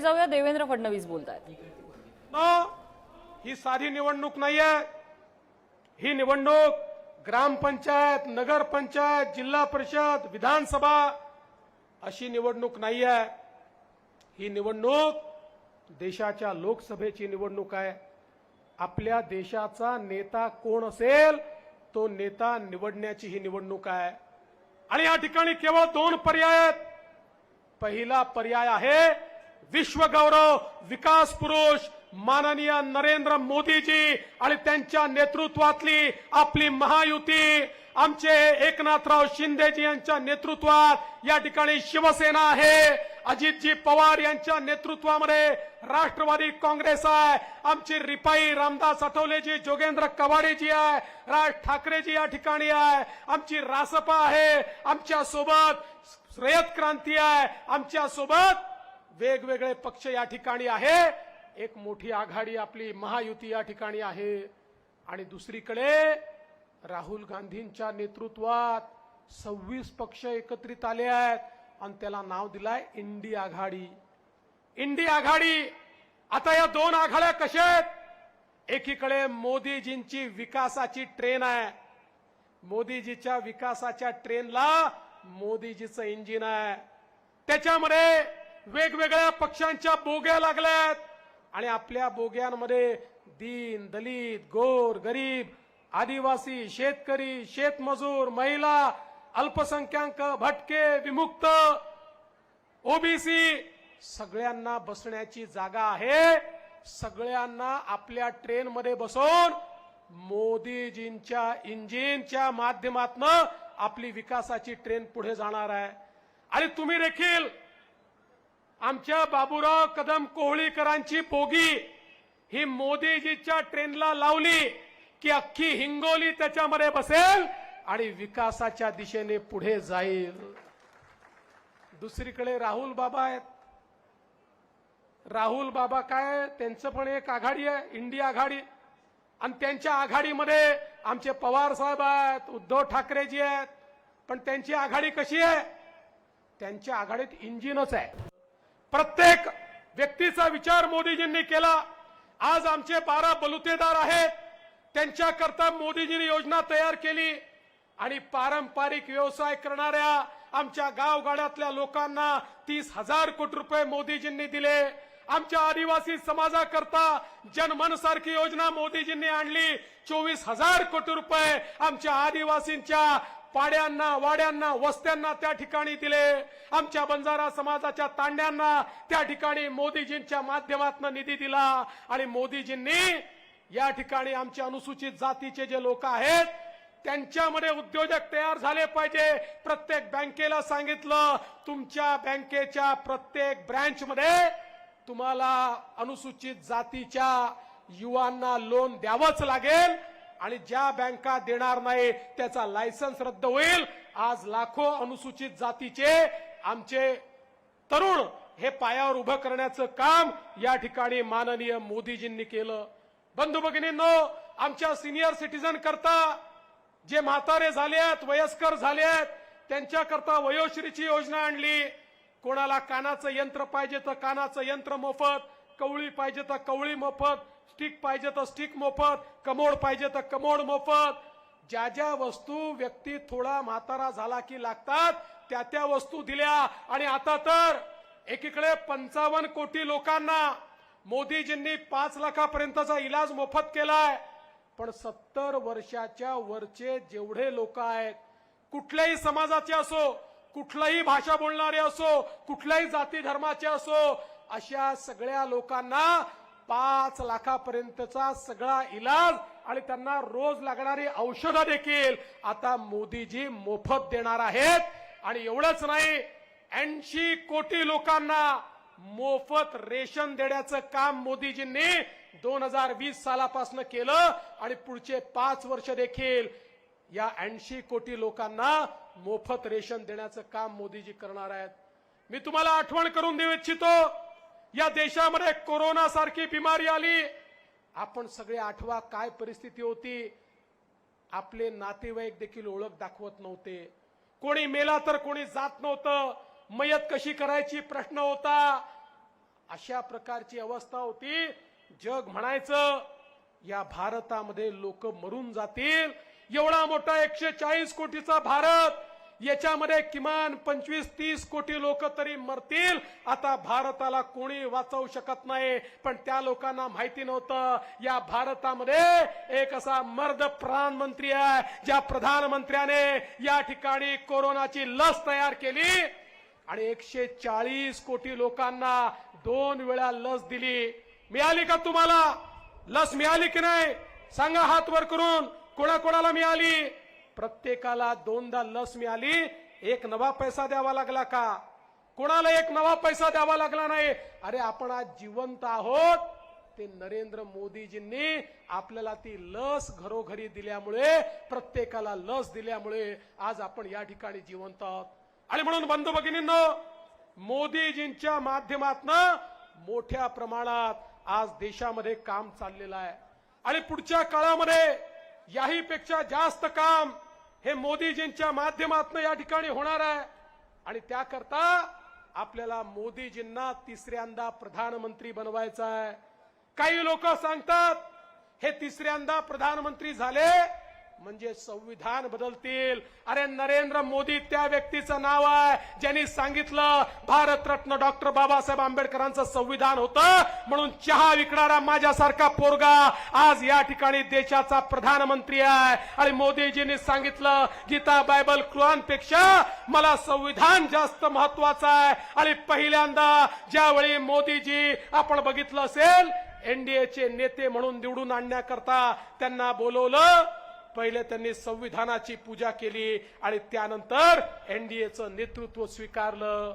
थेट जाऊया देवेंद्र फडणवीस बोलतात ही साधी निवडणूक नाहीये. ही निवडणूक ग्रामपंचायत नगरपंचायत जिल्हा परिषद विधानसभा अशी निवडणूक नाहीये. ही निवडणूक देशाच्या लोकसभेची निवडणूक आहे. आपल्या देशाचा नेता कोण असेल तो नेता निवडण्याची ही निवडणूक आहे. आणि या ठिकाणी केवळ दोन पर्याय आहेत. पहिला पर्याय आहे विश्वगौरव विकास पुरुष माननीय नरेंद्र मोदीजी आणि त्यांच्या नेतृत्वातली आपली महायुती. आमचे एकनाथराव शिंदेजी यांच्या नेतृत्वात या ठिकाणी शिवसेना आहे. अजितजी पवार यांच्या नेतृत्वामध्ये राष्ट्रवादी काँग्रेस आहे. आमची रिपाई रामदास आठवलेजी जोगेंद्र कवाडेजी आहे. राज ठाकरेजी या ठिकाणी आहे. आमची रासपा आहे. आमच्यासोबत रयत क्रांती आहे. आमच्यासोबत वेगवेगळे पक्ष या ठिकाणी आहे. एक मोठी आघाडी आपली महायुती या ठिकाणी आहे. आणि दुसरीकडे राहुल गांधींच्या नेतृत्वात सव्वीस पक्ष एकत्रित आले आहेत आणि त्याला नाव दिलाय इंडी आघाडी. इंडी आघाडी आता या दोन आघाड्या कशा आहेत? एकीकडे मोदीजींची विकासाची ट्रेन आहे. मोदीजीच्या विकासाच्या ट्रेनला मोदीजीचं इंजिन आहे. त्याच्यामध्ये वेगवेगळ्या पक्षांच्या बोग्या लागल्यात. आणि आपल्या बोग्यांमध्ये दीन दलित गोर गरीब आदिवासी शेतकरी शेतमजूर महिला अल्पसंख्याक भटके विमुक्त ओबीसी सगळ्यांना बसण्याची जागा आहे. सगळ्यांना आपल्या ट्रेनमध्ये बसवून मोदीजींच्या इंजिनच्या माध्यमातून आपली विकासाची ट्रेन पुढे जाणार आहे. आणि तुम्ही देखील आमच्या बाबूराव कदम कोहळीकरांची बोगी ही मोदीजीच्या ट्रेनला लावली की अख्खी हिंगोली त्याच्यामध्ये बसेल आणि विकासाच्या दिशेने पुढे जाईल. दुसरीकडे राहुल बाबा आहेत. राहुल बाबा काय त्यांचं पण एक आघाडी आहे इंडिया आघाडी. आणि त्यांच्या आघाडीमध्ये आमचे पवार साहेब आहेत उद्धव ठाकरेजी आहेत. पण त्यांची आघाडी कशी आहे? त्यांच्या आघाडीत इंजिनच आहे. प्रत्येक व्यक्तीचा विचार मोदीजींनी केला. आज आमचे बारा बलुतेदार आहेत. त्यांच्याकरता मोदीजींनी योजना तयार केली. आणि पारंपरिक व्यवसाय करणाऱ्या आमच्या गावगाड्यातल्या लोकांना तीस हजार कोटी रुपये मोदीजींनी दिले. आमच्या आदिवासी समाजाकरता जनमन सारखी योजना मोदीजींनी आणली. चोवीस हजार कोटी रुपये आमच्या आदिवासींच्या पाड्यांना वाड्यांना वस्त्यांना त्या ठिकाणी दिले. आमच्या बंजारा समाजाच्या तांड्यांना त्या ठिकाणी मोदीजींच्या माध्यमातून निधी दिला. आणि मोदीजींनी या ठिकाणी आमच्या अनुसूचित जातीचे जे लोक आहेत त्यांच्यामध्ये उद्योजक तयार झाले पाहिजे. प्रत्येक बँकेला सांगितलं तुमच्या बँकेच्या प्रत्येक ब्रँचमध्ये तुम्हाला अनुसूचित जातीच्या युवांना लोन द्यावंच लागेल. आणि ज्या बँका देणार नाही त्याचा लायसन्स रद्द होईल. आज लाखो अनुसूचित जातीचे आमचे तरुण हे पायावर उभं करण्याचं काम या ठिकाणी माननीय मोदीजींनी केलं. बंधू भगिनींनो आमच्या सिनियर सिटीजन करता जे म्हातारे झाले आहेत वयस्कर झाले आहेत त्यांच्याकरता वयोश्रीची योजना आणली. कोणाला कानाचं यंत्र पाहिजे तर कानाचं यंत्र मोफत कवळी पाहिजे तर कवळी मोफत स्टिक पाहिजे तर स्टिक मोफत कमोड पाहिजे तर कमोड मोफत. ज्या ज्या वस्तू व्यक्ती थोडा म्हातारा झाला की लागतात त्या त्या वस्तू दिल्या. आणि आता तर एकीकडे पंचावन्न कोटी लोकांना मोदीजींनी पाच लाखापर्यंतचा इलाज मोफत केलाय. पण सत्तर वर्षाच्या वरचे जेवढे लोक आहेत कुठल्याही समाजाचे असो कुठलाही भाषा बोलणारे असो कुठल्याही जाती धर्माचे असो अशा सगळ्या लोकांना पाच लाखापर्यंतचा सगळा इलाज आणि त्यांना रोज लागणारी औषधं देखील आता मोदीजी मोफत देणार आहेत. आणि एवढंच नाही ऐंशी कोटी लोकांना मोफत रेशन देण्याचं काम मोदीजींनी दोन हजार वीस सालापासून केलं आणि पुढचे पाच वर्ष देखील या ऐंशी कोटी लोकांना मोफत रेशन देण्याचं काम मोदीजी करणार आहेत. मी तुम्हाला आठवण करून देऊ इच्छितो या देशामध्ये कोरोना सारखी बिमारी आली. आपण सगळे आठवा काय परिस्थिती होती. आपले नातेवाईक देखील ओळख दाखवत नव्हते. कोणी मेला तर कोणी जात नव्हतं. मयत कशी करायची प्रश्न होता. अशा प्रकारची अवस्था होती. जग म्हणायचं या भारतामध्ये लोक मरून जातील. एवढा मोठा एकशे चाळीस कोटीचा भारत याच्यामध्ये किमान पंचवीस तीस कोटी लोक तरी मरतील. आता भारताला कोणी वाचवू शकत नाही पण त्या लोकांना माहिती नव्हतं. या भारतामध्ये एक असा मर्द प्रधानमंत्री आहे ज्या प्रधानमंत्र्याने या ठिकाणी कोरोनाची लस तयार केली आणि एकशे चाळीस कोटी लोकांना दोन वेळा लस दिली. मिळाली का तुम्हाला? लस मिळाली की नाही? सांगा हात वर करून. कोणाकोणाला मिळाली? प्रत्येकाला दोनदा लस मिळाली. एक नवा पैसा द्यावा लागला का? कोणाला एक नवा पैसा द्यावा लागला नाही? अरे आपण आज जिवंत आहोत. ते नरेंद्र मोदीजींनी आपल्याला ती लस घरोघरी दिल्यामुळे प्रत्येकाला लस दिल्यामुळे आज आपण या ठिकाणी जिवंत आहोत. आणि म्हणून बंधू भगिनींनो मोदीजींच्या माध्यमातनं मोठ्या प्रमाणात आज देशामध्ये काम चाललेलं आहे. आणि पुढच्या काळामध्ये याही पेक्षा जास्त काम हे मोदीजींच्या माध्यमातून या ठिकाणी होणार आहे. आणि त्याकरता आपल्याला मोदीजींना तिसऱ्यांदा प्रधानमंत्री बनवायचं आहे. काही लोक सांगतात हे तिसऱ्यांदा प्रधानमंत्री झाले म्हणजे संविधान बदलतील. अरे नरेंद्र मोदी त्या व्यक्तीचं नाव आहे ज्यांनी सांगितलं भारतरत्न डॉक्टर बाबासाहेब आंबेडकरांचं संविधान होतं म्हणून चहा विकणारा माझ्यासारखा पोरगा आज या ठिकाणी देशाचा प्रधानमंत्री आहे. आणि मोदीजींनी सांगितलं गीता बायबलपेक्षा मला संविधान जास्त महत्वाचं आहे. आणि पहिल्यांदा ज्यावेळी मोदीजी आपण बघितलं असेल एनडीएचे नेते म्हणून निवडून आणण्याकरता त्यांना बोलवलं पहिले त्यांनी संविधानाची पूजा केली आणि त्यानंतर एनडीएचं नेतृत्व स्वीकारलं.